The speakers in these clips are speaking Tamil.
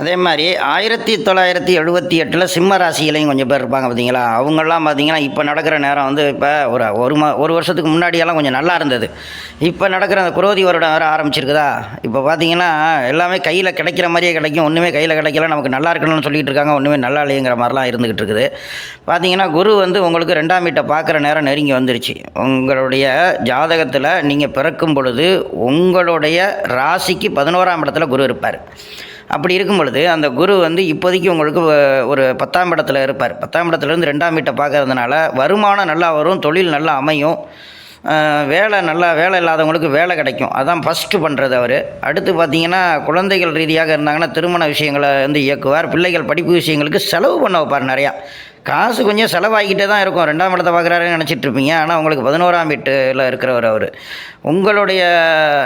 அதே மாதிரி ஆயிரத்தி தொள்ளாயிரத்தி எழுபத்தி எட்டில் சிம்ம ராசியிலையும் கொஞ்சம் பேர் இருப்பாங்க பார்த்தீங்களா? அவங்கெல்லாம் பார்த்தீங்கன்னா இப்போ நடக்கிற நேரம் வந்து இப்போ ஒரு ஒரு மா ஒரு வருஷத்துக்கு முன்னாடியெல்லாம் கொஞ்சம் நல்லா இருந்தது. இப்போ நடக்கிற அந்த குரோதி வருடம் வேறு ஆரம்பிச்சிருக்குதா? இப்போ பார்த்தீங்கன்னா எல்லாமே கையில் கிடைக்கிற மாதிரியே கிடைக்கும். ஒன்றுமே கையில் கிடைக்கல. நமக்கு நல்லா இருக்கணும்னு சொல்லிட்டு இருக்காங்க. ஒன்றுமே நல்லா இல்லைங்கிற மாதிரிலாம் இருந்துகிட்டு இருக்குது. பார்த்தீங்கன்னா குரு வந்து உங்களுக்கு ரெண்டாம் வீட்டை பார்க்குற நேரம் நெருங்கி வந்துருச்சு. உங்களுடைய ஜாதகத்தில் நீங்கள் பிறக்கும் பொழுது உங்களுடைய ராசிக்கு பதினோராம் இடத்துல குரு இருப்பார். அப்படி இருக்கும் பொழுது அந்த குரு வந்து இப்போதைக்கு உங்களுக்கு ஒரு பத்தாம் இடத்துல இருப்பார். பத்தாம் இடத்துலேருந்து ரெண்டாம் வீட்டை பார்க்கறதுனால வருமானம் நல்லா வரும் தொழில் நல்லா அமையும். வேலை நல்லா வேலை இல்லாதவங்களுக்கு வேலை கிடைக்கும். அதான் ஃபஸ்ட்டு பண்ணுறது அவர். அடுத்து பார்த்தீங்கன்னா குழந்தைகள் ரீதியாக இருந்தாங்கன்னா திருமண விஷயங்களை வந்து இயக்குவார். பிள்ளைகள் படிப்பு விஷயங்களுக்கு செலவு பண்ண வைப்பார் நிறையா. காசு கொஞ்சம் செலவாகிக்கிட்டே தான் இருக்கும். ரெண்டாம் இடத்தை பார்க்குறாருன்னு நினச்சிட்டு இருப்பீங்க. ஆனால் உங்களுக்கு பதினோராம் வீட்டில் இருக்கிறவர் அவர். உங்களுடைய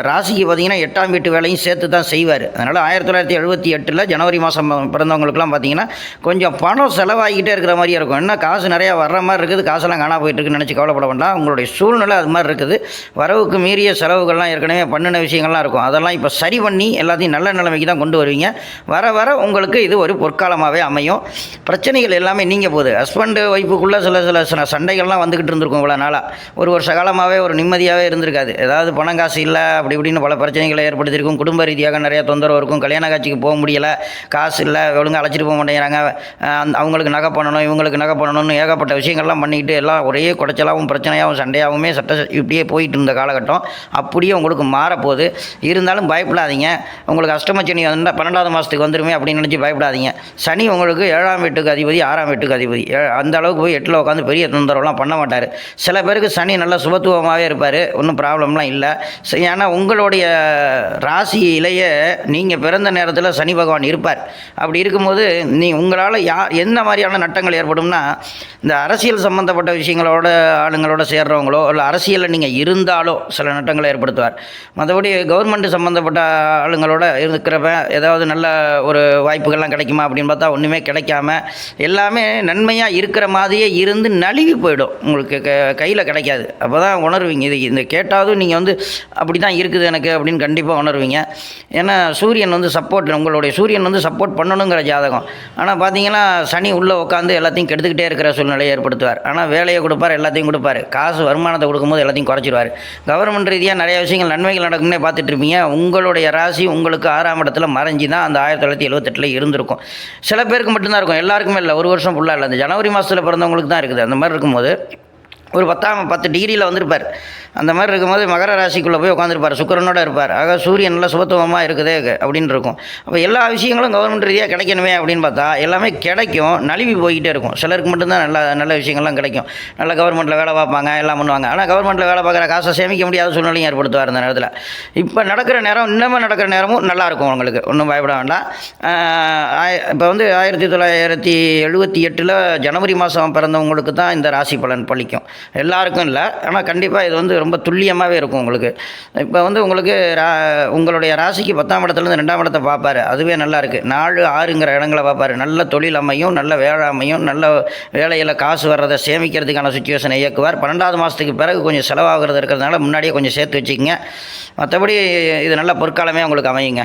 ராசிக்கு பார்த்தீங்கன்னா எட்டாம் வீட்டு வேலையும் சேர்த்து தான் செய்வார். அதனால் ஆயிரத்தி தொள்ளாயிரத்தி எழுபத்தி எட்டில் ஜனவரி மாதம் பிறந்தவங்களுக்குலாம் பார்த்தீங்கன்னா கொஞ்சம் பணம் செலவாகிக்கிட்டே இருக்கிற மாதிரியே இருக்கும். என்ன காசு நிறையா வர்ற மாதிரி இருக்குது. காசெல்லாம் காணா போயிட்டுருக்குன்னு நினச்சி கவலைப்பட வேண்டாம். உங்களுடைய சூழ்நிலை அது மாதிரி இருக்குது. வரவுக்கு மீறிய செலவுகள்லாம் ஏற்கனவே பண்ணின விஷயங்கள்லாம் இருக்கும். அதெல்லாம் இப்போ சரி பண்ணி எல்லாத்தையும் நல்ல நிலைமைக்கு தான் கொண்டு வருவீங்க. வர வர உங்களுக்கு இது ஒரு பொற்காலமாகவே அமையும். பிரச்சனைகள் எல்லாமே நீங்கள் போகுது. ஹஸ்பண்டு ஒய்ஃபுக்குள்ளே சில சில சில சண்டைகள்லாம் வந்துக்கிட்டு இருந்திருக்கும் இவ்வளோ நாளாக ஒரு வருஷ காலமாகவே ஒரு நிம்மதியாகவே இருந்திருக்காது. ஏதாவது பணம் காசு இல்லை அப்படி இப்படின்னு பல பிரச்சனைகளை ஏற்படுத்தியிருக்கும். குடும்ப ரீதியாக நிறைய தொந்தரவு இருக்கும். கல்யாண காட்சிக்கு போக முடியலை. காசு இல்லை ஒழுங்காக அழைச்சிட்டு போக மாட்டேங்கிறாங்க. அந்த- அவங்களுக்கு நகை பண்ணணும் இவங்களுக்கு நகை பண்ணணும்னு ஏகப்பட்ட விஷயங்கள்லாம் பண்ணிக்கிட்டு எல்லாம் ஒரே குடைச்சலாகவும் பிரச்சனையாகவும் சண்டையாகவுமே சட்ட இப்படியே போயிட்டு இருந்த காலகட்டம். அப்படியே உங்களுக்கு மாறப்போகுது. இருந்தாலும் பயப்படாதீங்க. உங்களுக்கு அஷ்டமச்சனி வந்தால் பன்னெண்டாவது மாதத்துக்கு வந்துருமே அப்படின்னு நினச்சி பயப்படாதீங்க. சனி உங்களுக்கு ஏழாம் வீட்டுக்கு அதிபதி ஆறாம் வீட்டுக்கு அதிபதி. அந்த அளவுக்கு போய் எட்டில் உட்காந்து பெரிய தொந்தரவுலாம் பண்ண மாட்டார். சில பேருக்கு சனி நல்ல சுபத்துவமாகவே இருப்பார். ஒன்றும் ப்ராப்ளம்லாம் இல்லை. ஏன்னா உங்களுடைய ராசியிலேயே நீங்கள் பிறந்த நேரத்தில் சனி பகவான் இருப்பார். அப்படி இருக்கும்போது நீ உங்களால் யா என்ன மாதிரியான நட்டங்கள் ஏற்படும்னா இந்த அரசியல் சம்மந்தப்பட்ட விஷயங்களோட ஆளுங்களோட சேர்றவங்களோ இல்லை அரசியலில் நீங்கள் இருந்தாலோ சில நட்டங்களை ஏற்படுத்துவார். மற்றபடி கவர்மெண்ட் சம்மந்தப்பட்ட ஆளுங்களோட இருக்கிறப்ப ஏதாவது நல்ல ஒரு வாய்ப்புகள்லாம் கிடைக்குமா அப்படின்னு பார்த்தா ஒன்றுமே கிடைக்காம எல்லாமே நன்மையாக இருக்கிற மாதிரியே இருந்து நழுவி போயிடும். உங்களுக்கு க கையில் கிடைக்காது. அப்போ தான் உணர்வீங்க. இது இந்த கேட்டாலும் நீங்கள் வந்து அப்படி தான் இருக்குது எனக்கு அப்படின்னு கண்டிப்பாக உணர்வீங்க. ஏன்னா சூரியன் வந்து சப்போர்ட் உங்களுடைய சூரியன் வந்து சப்போர்ட் பண்ணணுங்கிற ஜாதகம். ஆனால் பார்த்தீங்கன்னா சனி உள்ளே உட்காந்து எல்லாத்தையும் கெடுத்துக்கிட்டே இருக்கிற சூழ்நிலையை ஏற்படுத்துவார். ஆனால் வேலையை கொடுப்பார் எல்லாத்தையும் கொடுப்பார். காசு வருமானத்தை கொடுக்கும்போது எல்லாத்தையும் குறைச்சிடுவார் கவர்மெண்ட் ரீதியாக நிறைய விஷயங்கள் நன்மைகள் நடக்கும்னே பார்த்துட்டு இருப்பீங்க உங்களுடைய ராசி உங்களுக்கு ஆறாம் இடத்துல மறைஞ்சி தான் அந்த ஆயிரத்தி தொள்ளாயிரத்தி எழுபத்தெட்டில் இருந்திருக்கும். சில பேருக்கு மட்டும்தான் இருக்கும். எல்லாருக்குமே இல்லை. ஒரு வருஷம் ஃபுல்லாக இல்லை. அந்த ஜனவரி மாதத்தில் பிறந்தவங்களுக்கு தான் இருக்குது. அந்த மாதிரி இருக்கும்போது ஒரு பத்தாம் பத்து டிகிரியில் வந்திருப்பார். அந்த மாதிரி இருக்கும்போது மகர ராசிக்குள்ளே போய் உட்காந்துருப்பார் சுக்கிரனோட இருப்பார். ஆக சூரியன் நல்லா சுபத்துவமாக இருக்குதே அப்படின்னு இருக்கும். அப்போ எல்லா விஷயங்களும் கவர்மெண்ட் ரீதியாக கிடைக்கணுமே அப்படின்னு பார்த்தா எல்லாமே கிடைக்கும். நழுவி போய்கிட்டே இருக்கும். சிலருக்கு மட்டும்தான் நல்ல நல்ல விஷயங்கள்லாம் கிடைக்கும். நல்ல கவர்மெண்ட்டில் வேலை பார்ப்பாங்க எல்லாம் பண்ணுவாங்க. ஆனால் கவர்மெண்ட்டில் வேலை பார்க்குற காசை சேமிக்க முடியாத சூழ்நிலையும் ஏற்படுத்துவார் அந்த நேரத்தில். இப்போ நடக்கிற நேரம் இன்னமும் நடக்கிற நேரமும் நல்லா இருக்கும் உங்களுக்கு. ஒன்றும் பயப்பட வேண்டாம். இப்போ வந்து ஆயிரத்தி தொள்ளாயிரத்தி எழுபத்தி எட்டில் ஜனவரி மாதம் பிறந்தவங்களுக்கு தான் இந்த ராசி பலன் பழிக்கும் எல்லாருக்கும் இல்லை. ஆனால் கண்டிப்பாக இது வந்து ரொம்ப துல்லியமாகவே இருக்கும் உங்களுக்கு. இப்போ வந்து உங்களுக்கு ரா உங்களுடைய ராசிக்கு பத்தாம் இடத்துலேருந்து ரெண்டாம் இடத்தை பார்ப்பாரு. அதுவே நல்லா இருக்குது நாலு ஆறுங்கிற இடங்களை பார்ப்பாரு. நல்ல தொழில் அமையும் நல்ல வேளாமையும் நல்ல வேலையில் காசு வர்றதை சேமிக்கிறதுக்கான சுச்சுவேஷனை இயக்குவார். பன்னெண்டாவது மாதத்துக்கு பிறகு கொஞ்சம் செலவாகிறது இருக்கிறதுனால முன்னாடியே கொஞ்சம் சேர்த்து வச்சுக்கோங்க. மற்றபடி இது நல்ல பொற்காலமே உங்களுக்கு அமையுங்க.